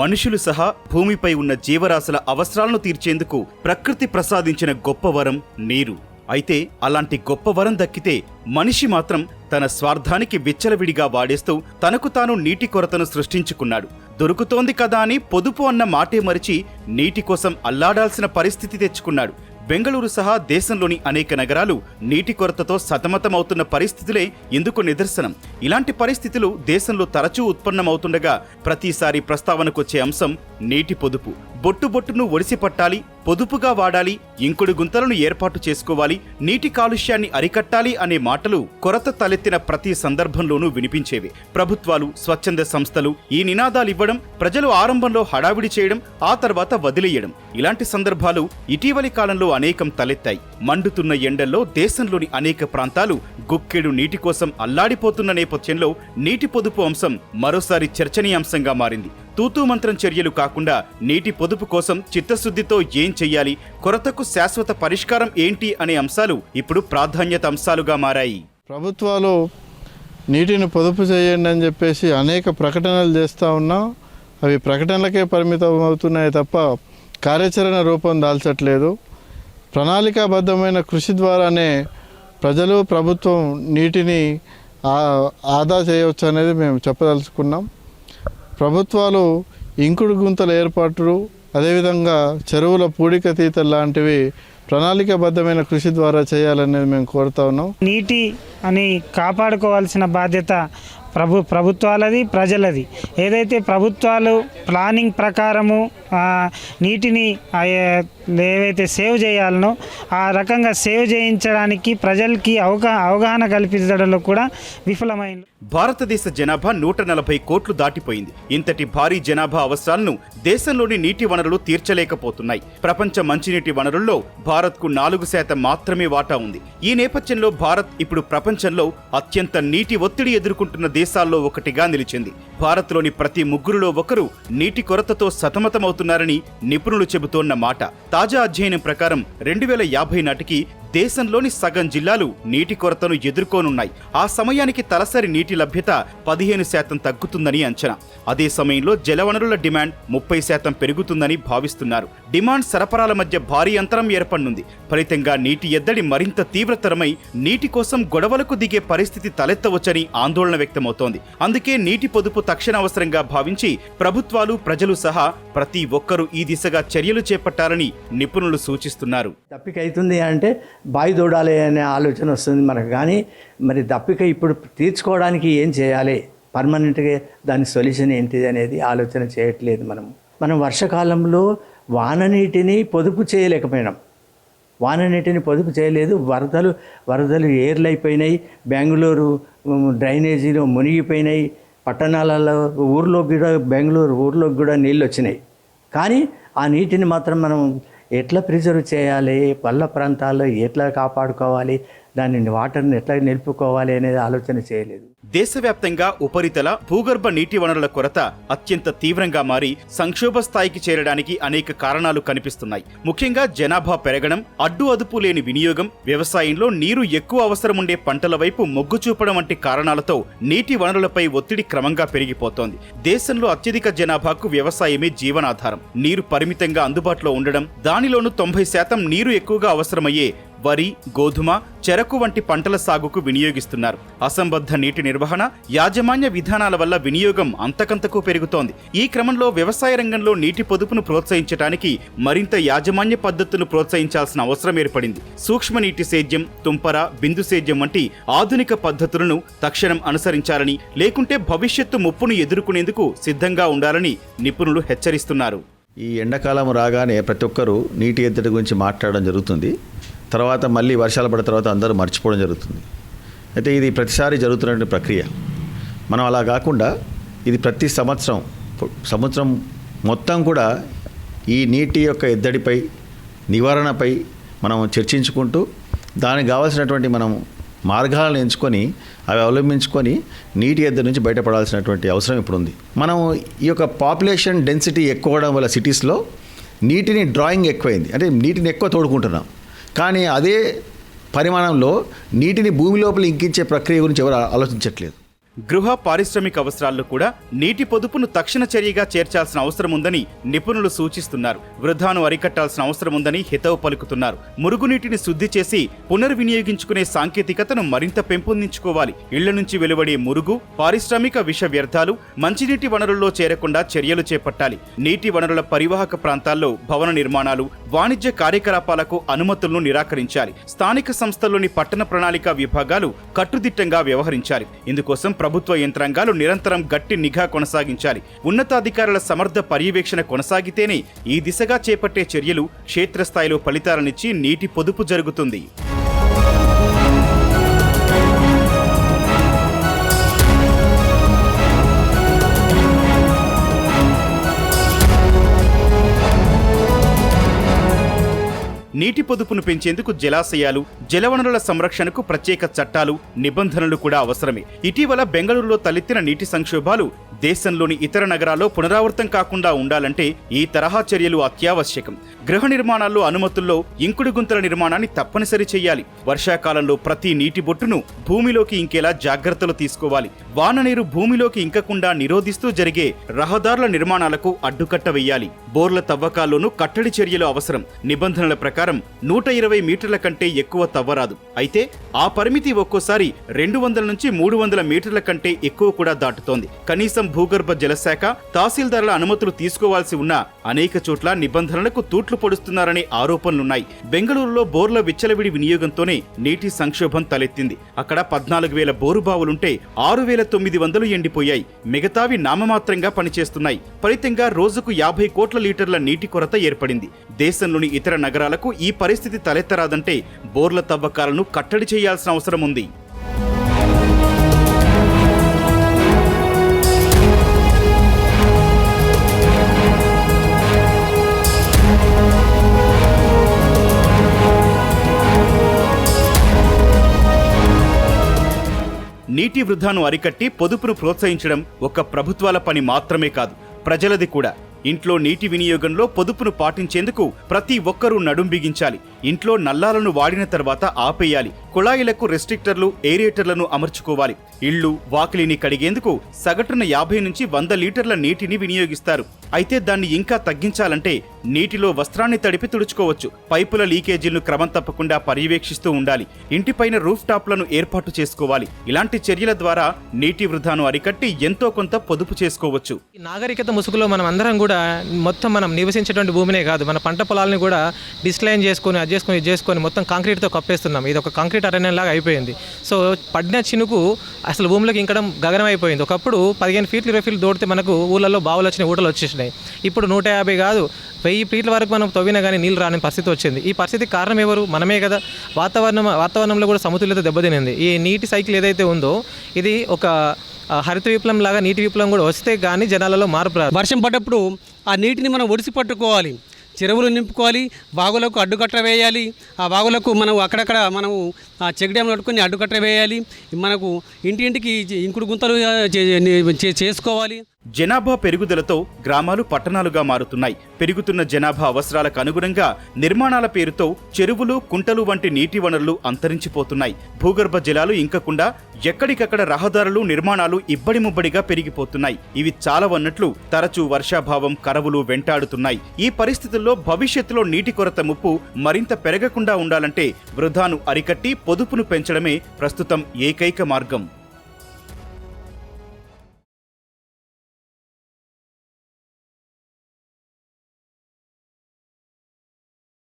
మనుషులు సహా భూమిపై ఉన్న జీవరాశుల అవసరాలను తీర్చేందుకు ప్రకృతి ప్రసాదించిన గొప్ప వరం నీరు. అయితే అలాంటి గొప్ప వరం దక్కితే మనిషి మాత్రం తన స్వార్థానికి విచ్చలవిడిగా వాడేస్తూ తనకు తాను నీటి కొరతను సృష్టించుకున్నాడు. దొరుకుతోంది కదా అని పొదుపు అన్న మాటే మరిచి నీటి కోసం అల్లాడాల్సిన పరిస్థితి తెచ్చుకున్నాడు. బెంగళూరు సహా దేశంలోని అనేక నగరాలు నీటి కొరతతో సతమతమవుతున్న పరిస్థితులే ఇందుకు నిదర్శనం. ఇలాంటి పరిస్థితులు దేశంలో తరచూ ఉత్పన్నమవుతుండగా ప్రతిసారి ప్రస్తావనకొచ్చే అంశం నీటి పొదుపు. బొట్టు బొట్టును ఒడిసి పట్టాలి పొదుపుగా వాడాలి ఇంకుడు గుంతలను ఏర్పాటు చేసుకోవాలి నీటి కాలుష్యాన్ని అరికట్టాలి అనే మాటలు కొరత తలెత్తిన ప్రతి సందర్భంలోనూ వినిపించేవి. ప్రభుత్వాలు స్వచ్ఛంద సంస్థలు ఈ నినాదాలు ఇవ్వడం ప్రజలు ఆరంభంలో హడావిడి చేయడం ఆ తర్వాత వదిలేయడం. ఇలాంటి సందర్భాలు ఇటీవలి కాలంలో అనేకం తలెత్తాయి. మండుతున్న ఎండల్లో దేశంలోని అనేక ప్రాంతాలు గుక్కెడు నీటి కోసం అల్లాడిపోతున్న నేపథ్యంలో నీటి పొదుపు అంశం మరోసారి చర్చనీయాంశంగా మారింది. తూతూ మంత్రం చర్యలు కాకుండా నీటి పొదుపు కోసం చిత్తశుద్ధితో ఏం చెయ్యాలి? కొరతకు శాశ్వత పరిష్కారం ఏంటి? అనే అంశాలు ఇప్పుడు ప్రాధాన్యత అంశాలుగా మారాయి. ప్రభుత్వాలు నీటిని పొదుపు చేయండి అని చెప్పేసి అనేక ప్రకటనలు చేస్తూ ఉన్నా అవి ప్రకటనలకే పరిమితం అవుతున్నాయి తప్ప కార్యాచరణ రూపం దాల్చట్లేదు. ప్రణాళికాబద్ధమైన కృషి ద్వారానే ప్రజలు ప్రభుత్వం నీటిని ఆదా చేయవచ్చు అనేది మేము చెప్పదలుచుకున్నాం. ప్రభుత్వాలు ఇంకుడు గుంతల ఏర్పాట్లు అదేవిధంగా చెరువుల పూడికతీత లాంటివి ప్రణాళికబద్ధమైన కృషి ద్వారా చేయాలనేది మేము కోరుతా ఉన్నాం. నీటి అని కాపాడుకోవాల్సిన బాధ్యత ప్రభు ప్రభుత్వాలది ప్రజలది. ఏదైతే ప్రభుత్వాలు ప్లానింగ్ ప్రకారము నీటిని ఏవైతే సేవ్ చేయాలనో ఆ రకంగా సేవ్ చేయించడానికి ప్రజలకి అవగా అవగాహన కల్పించడంలో కూడా విఫలమైంది. భారతదేశ జనాభా నూట నలభై కోట్లు దాటిపోయింది. ఇంతటి భారీ జనాభా అవసరాలను దేశంలోని నీటి వనరులు తీర్చలేకపోతున్నాయి. ప్రపంచ మంచినీటి వనరుల్లో భారత్కు నాలుగు శాతం మాత్రమే వాటా ఉంది. ఈ నేపథ్యంలో భారత్ ఇప్పుడు ప్రపంచంలో అత్యంత నీటి ఒత్తిడి ఎదుర్కొంటున్న దేశాల్లో ఒకటిగా నిలిచింది. భారత్లోని ప్రతి ముగ్గురులో ఒకరు నీటి కొరతతో సతమతమవుతున్నారని నిపుణులు చెబుతోన్న మాట. తాజా అధ్యయనం ప్రకారం రెండు వేల యాభై నాటికి దేశంలోని సగం జిల్లాలు నీటి కొరతను ఎదుర్కోనున్నాయి. ఆ సమయానికి తలసరి నీటి లభ్యత పదిహేను శాతం తగ్గుతుందని అంచనా. అదే సమయంలో జలవనరుల డిమాండ్ ముప్పై శాతం పెరుగుతుందని భావిస్తున్నారు. డిమాండ్ సరఫరాల మధ్య భారీ అంతరం ఏర్పడనుంది. ఫలితంగా నీటి ఎద్దడి మరింత తీవ్రతరమై నీటి కోసం గొడవలకు దిగే పరిస్థితి తలెత్తవచ్చని ఆందోళన వ్యక్తమవుతోంది. అందుకే నీటి పొదుపు తక్షణ అవసరంగా భావించి ప్రభుత్వాలు ప్రజలు సహా ప్రతి ఒక్కరూ ఈ దిశగా చర్యలు చేపట్టాలని నిపుణులు సూచిస్తున్నారు. తప్పికైతుంది అంటే బాయి దూడాలి అనే ఆలోచన వస్తుంది మనకు. కానీ మరి దప్పిక ఇప్పుడు తీర్చుకోవడానికి ఏం చేయాలి? పర్మనెంట్గా దాని సొల్యూషన్ ఏంటిది అనేది ఆలోచన చేయట్లేదు మనం. మనం వర్షకాలంలో వాన నీటిని పొదుపు చేయలేకపోయినాం. వాన నీటిని పొదుపు చేయలేదు. వరదలు వరదలు ఏర్లైపోయినాయి. బెంగళూరు డ్రైనేజీలో మునిగిపోయినాయి. పట్టణాలలో ఊర్లో కూడా బెంగళూరు ఊర్లోకి కూడా నీళ్ళు వచ్చినాయి. కానీ ఆ నీటిని మాత్రం మనం ఎట్లా ప్రిజర్వ్ చేయాలి? పల్ల ప్రాంతాల్లో ఎట్లా కాపాడుకోవాలి? దానిని వాటర్ని ఎట్లా నిలుపుకోవాలి అనేది ఆలోచన చేయలేదు. దేశవ్యాప్తంగా ఉపరితల భూగర్భ నీటి వనరుల కొరత అత్యంత తీవ్రంగా మారి సంక్షోభ స్థాయికి చేరడానికి అనేక కారణాలు కనిపిస్తున్నాయి. ముఖ్యంగా జనాభా పెరగడం అడ్డు అదుపు లేని వినియోగం వ్యవసాయంలో నీరు ఎక్కువ అవసరముండే పంటల వైపు మొగ్గు చూపడం వంటి కారణాలతో నీటి వనరులపై ఒత్తిడి క్రమంగా పెరిగిపోతోంది. దేశంలో అత్యధిక జనాభాకు వ్యవసాయమే జీవనాధారం. నీరు పరిమితంగా అందుబాటులో ఉండడం దానిలోనూ తొంభై శాతం నీరు ఎక్కువగా అవసరమయ్యే వరి గోధుమ చెరకు వంటి పంటల సాగుకు వినియోగిస్తున్నారు. అసంబద్ధ నీటి నిర్వహణ యాజమాన్య విధానాల వల్ల వినియోగం అంతకంతకు పెరుగుతోంది. ఈ క్రమంలో వ్యవసాయ రంగంలో నీటి పొదుపును ప్రోత్సహించడానికి మరింత యాజమాన్య పద్ధతులను ప్రోత్సహించాల్సిన అవసరం ఏర్పడింది. సూక్ష్మ నీటి సేద్యం తుంపర బిందు సేద్యం వంటి ఆధునిక పద్ధతులను తక్షణం అనుసరించాలని లేకుంటే భవిష్యత్తు ముప్పును ఎదుర్కొనేందుకు సిద్ధంగా ఉండాలని నిపుణులు హెచ్చరిస్తున్నారు. ఈ ఎండాకాలం రాగానే ప్రతి ఒక్కరూ నీటి ఎద్దడి గురించి మాట్లాడడం జరుగుతుంది. తర్వాత మళ్ళీ వర్షాలు పడిన తర్వాత అందరూ మర్చిపోవడం జరుగుతుంది. అయితే ఇది ప్రతిసారి జరుగుతున్నటువంటి ప్రక్రియ. మనం అలా కాకుండా ఇది ప్రతి సంవత్సరం సంవత్సరం మొత్తం కూడా ఈ నీటి యొక్క ఎద్దడిపై నివారణపై మనం చర్చించుకుంటూ దానికి కావాల్సినటువంటి మనం మార్గాలను ఎంచుకొని అవి అవలంబించుకొని నీటి ఎద్దడి నుంచి బయటపడాల్సినటువంటి అవసరం ఇప్పుడు ఉంది మనం ఈ యొక్క పాపులేషన్ డెన్సిటీ ఎక్కువ అవడం వల్ల సిటీస్లో నీటిని డ్రాయింగ్ ఎక్కువైంది. అంటే నీటిని ఎక్కువ తోడుకుంటున్నాం. కానీ అదే పరిమాణంలో నీటిని భూమి లోపల ఇంకించే ప్రక్రియ గురించి ఎవరు ఆలోచించట్లేదు. గృహ పారిశ్రామిక అవసరాల్లో కూడా నీటి పొదుపును తక్షణ చర్యగా చేర్చాల్సిన అవసరం ఉందని నిపుణులు సూచిస్తున్నారు. వృధాను అరికట్టాల్సిన అవసరం ఉందని హితవు పలుకుతున్నారు. మురుగునీటిని శుద్ధి చేసి పునర్వినియోగించుకునే సాంకేతికతను మరింత పెంపొందించుకోవాలి. ఇళ్ళ నుంచి వెలువడే మురుగు పారిశ్రామిక విష వ్యర్థాలు మంచినీటి వనరుల్లో చేరకుండా చర్యలు చేపట్టాలి. నీటి వనరుల పరివాహక ప్రాంతాల్లో భవన నిర్మాణాలు వాణిజ్య కార్యకలాపాలకు అనుమతులను నిరాకరించాలి. స్థానిక సంస్థల్లోని పట్టణ ప్రణాళిక విభాగాలు కట్టుదిట్టంగా వ్యవహరించాలి. ఇందుకోసం ప్రభుత్వ యంత్రాంగాలు నిరంతరం గట్టి నిఘా కొనసాగించాలి. ఉన్నతాధికారుల సమర్థ పర్యవేక్షణ కొనసాగితేనే ఈ దిశగా చేపట్టే చర్యలు క్షేత్రస్థాయిలో ఫలితాలనిచ్చి నీటి పొదుపు జరుగుతుంది. నీటి పొదుపును పెంచేందుకు జలాశయాలు జలవనరుల సంరక్షణకు ప్రత్యేక చట్టాలు నిబంధనలు కూడా అవసరమే. ఇటీవల బెంగళూరులో తలెత్తిన నీటి సంక్షోభాలు దేశంలోని ఇతర నగరాల్లో పునరావృతం కాకుండా ఉండాలంటే ఈ తరహా చర్యలు అత్యావశ్యకం. గృహ నిర్మాణాల్లో అనుమతుల్లో ఇంకుడు గుంతల నిర్మాణాన్ని తప్పనిసరి చేయాలి. వర్షాకాలంలో ప్రతి నీటి బొట్టును భూమిలోకి ఇంకేలా జాగ్రత్తలు తీసుకోవాలి. వాన నీరు భూమిలోకి ఇంకకుండా నిరోధిస్తూ జరిగే రహదారుల నిర్మాణాలకు అడ్డుకట్ట వేయాలి. బోర్ల తవ్వకాల్లోనూ కట్టడి చర్యలు అవసరం. నిబంధనల ప్రకారం నూట ఇరవై మీటర్ల కంటే ఎక్కువ తవ్వరాదు. అయితే ఆ పరిమితి ఒక్కోసారి రెండు వందల నుంచి మూడు వందల మీటర్ల కంటే ఎక్కువ కూడా దాటుతోంది. కనీసం భూగర్భ జలశాఖ తహసీల్దారుల అనుమతులు తీసుకోవాల్సి ఉన్న అనేక చోట్ల నిబంధనలకు తూట్లు పొడుస్తున్నారనే ఆరోపణలున్నాయి. బెంగళూరులో బోర్ల విచ్చలవిడి వినియోగంతోనే నీటి సంక్షోభం తలెత్తింది. అక్కడ పద్నాలుగు వేల బోరు బావులుంటే ఆరు వేల తొమ్మిది వందలు ఎండిపోయాయి. మిగతావి నామమాత్రంగా పనిచేస్తున్నాయి. ఫలితంగా రోజుకు యాభై కోట్ల లీటర్ల నీటి కొరత ఏర్పడింది. దేశంలోని ఇతర నగరాలకు ఈ పరిస్థితి తలెత్తరాదంటే బోర్ల తవ్వకాలను కట్టడి చేయాల్సిన అవసరం ఉంది. నీటి వృధాను అరికట్టి పొదుపును ప్రోత్సహించడం ఒక ప్రభుత్వాల పని మాత్రమే కాదు ప్రజలది కూడా. ఇంట్లో నీటి వినియోగంలో పొదుపును పాటించేందుకు ప్రతి ఒక్కరూ నడుం బిగించాలి. ఇంట్లో నల్లాలను వాడిన తర్వాత ఆపేయాలి. కుళాయిలకు రెస్ట్రిక్టర్లు ఏరియేటర్లను అమర్చుకోవాలి. ఇళ్ళు వాకిలిని కడిగేందుకు సగటున యాభై నుంచి వంద లీటర్ల నీటిని వినియోగిస్తారు. అయితే దాన్ని ఇంకా తగ్గించాలంటే నీటిలో వస్త్రాన్ని తడిపి తుడుచుకోవచ్చు. పైపుల లీకేజీలను క్రమం తప్పకుండా పర్యవేక్షిస్తూ ఉండాలి. ఇంటిపైన రూఫ్ టాప్లను ఏర్పాటు చేసుకోవాలి. ఇలాంటి చర్యల ద్వారా నీటి వృధాను అరికట్టి ఎంతో కొంత పొదుపు చేసుకోవచ్చు. ఈ నాగరికత ముసుగులో మనం అందరం కూడా మొత్తం మనం నివసించేటువంటి భూమినే కాదు. మన పంట పొలాలను కూడా డిస్లైన్ చేసుకొని అది చేసుకొని ఇది చేసుకొని మొత్తం కాంక్రీట్తో కప్పేస్తున్నాం. ఇది ఒక కాంక్రీట్ కాంక్రీట్ లాగా అయిపోయింది. సో పడిన చినుకు అసలు భూమిలోకి ఇంకడం గగనం అయిపోయింది ఒకప్పుడు పదిహేను ఫీట్లు ఇరవై ఫీట్లు దోడితే మనకు ఊళ్ళల్లో బావులు వచ్చినాయి ఊటలు వచ్చేసినాయి. ఇప్పుడు నూట యాభై కాదు వెయ్యి ఫీట్ల వరకు మనం తవ్వినా కానీ నీళ్ళు రాని పరిస్థితి వచ్చింది. ఈ పరిస్థితికి కారణం ఎవరు? మనమే కదా. వాతావరణం వాతావరణంలో కూడా సమతుల్యత దెబ్బతినింది. ఈ నీటి సైకిల్ ఏదైతే ఉందో ఇది ఒక హరిత విప్లవం లాగా నీటి విప్లవం కూడా వస్తే కానీ జనాలలో మార్పు రాదు. వర్షం పడ్డప్పుడు ఆ నీటిని మనం ఒడిసి పట్టుకోవాలి. చెరువులు నింపుకోవాలి వాగులకు అడ్డుకట్ట వేయాలి. ఆ వాగులకు మనం అక్కడక్కడ మనం ఆ చెక్ డ్యామ్ కట్టుకుని అడ్డుకట్ట వేయాలి. మనకు ఇంటింటికి ఇంకుడు గుంతలు చే- చేసుకోవాలి. జనాభా పెరుగుదలతో గ్రామాలు పట్టణాలుగా మారుతున్నాయి. పెరుగుతున్న జనాభా అవసరాలకు అనుగుణంగా నిర్మాణాల పేరుతో చెరువులు కుంటలు వంటి నీటి వనరులు అంతరించిపోతున్నాయి. భూగర్భ జలాలు ఇంకకుండా ఎక్కడికక్కడ రహదారులు నిర్మాణాలు ఇబ్బడి ముబ్బడిగా పెరిగిపోతున్నాయి. ఇవి చాలవన్నట్లు తరచూ వర్షాభావం కరవులు వెంటాడుతున్నాయి. ఈ పరిస్థితుల్లో భవిష్యత్తులో నీటి కొరత ముప్పు మరింత పెరగకుండా ఉండాలంటే వృధాను అరికట్టి పొదుపును పెంచడమే ప్రస్తుతం ఏకైక మార్గం.